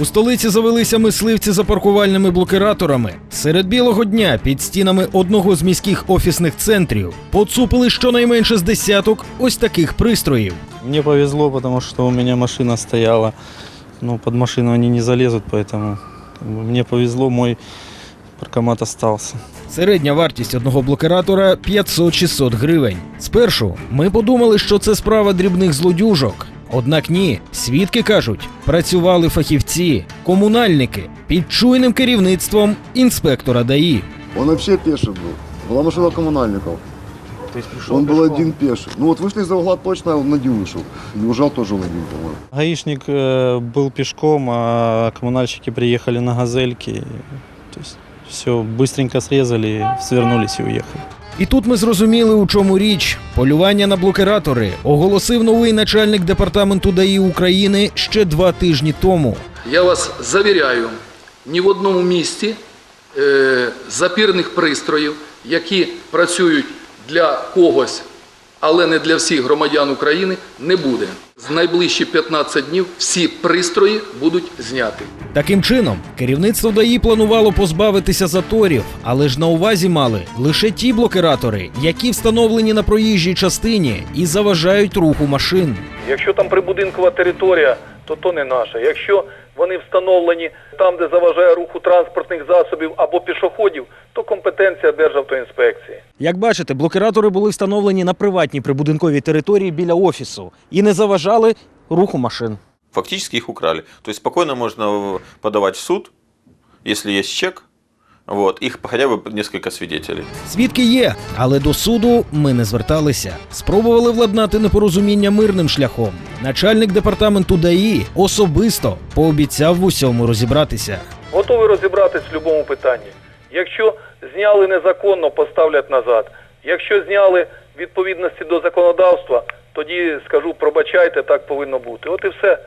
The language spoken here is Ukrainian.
У столиці завелися мисливці за паркувальними блокираторами. Серед білого дня під стінами одного з міських офісних центрів поцупили щонайменше з десяток ось таких пристроїв. Мне повезло, потому что у меня машина стояла. Ну, под машину они не как бы, мне повезло, мой паркомат остался. Середня вартість одного блокиратора 500-600 гривень. Спершу ми подумали, що це справа дрібних злодюжок. Однак ні, свідки кажуть, працювали фахівці, комунальники під чуйним керівництвом інспектора ДАІ. Он вообще пеший был. Была машина коммунальников. он был один пеший. Ну вот вышли из-за угла точно, он один вышел. И уезжал тоже он один, по-моему. Гаишник э, был пешком, а коммунальщики приехали на газельке. и, То есть все быстренько срезали, свернулись и уехали. І тут ми зрозуміли, у чому річ. Полювання на блокератори оголосив новий начальник департаменту ДАІ України ще два тижні тому. Я вас завіряю, ні в одному місті е, запірних пристроїв, які працюють для когось, але не для всіх громадян України, не буде. З найближчі 15 днів всі пристрої будуть зняті. Таким чином, керівництво ДАІ планувало позбавитися заторів, але ж на увазі мали лише ті блокиратори, які встановлені на проїжджій частині і заважають руху машин. Якщо там прибудинкова територія, то то не наша. Якщо вони встановлені там, де заважає руху транспортних засобів або пішоходів, то компетенція Державтоінспекції. Як бачите, блокиратори були встановлені на приватній прибудинковій території біля офісу і не заважали руху машин. Фактически их украли. То есть спокойно можно подавать в суд, если есть чек, вот, их хотя бы несколько свидетелей. Свідки є, але до суду ми не зверталися. Спробували владнати непорозуміння мирним шляхом. Начальник департаменту ДАІ особисто пообіцяв в усьому розібратися. Готовий розібратись в будь-якому питанні. Якщо зняли незаконно, поставлять назад. Якщо зняли відповідності до законодавства, тоді скажу, пробачайте, так повинно бути. От і все.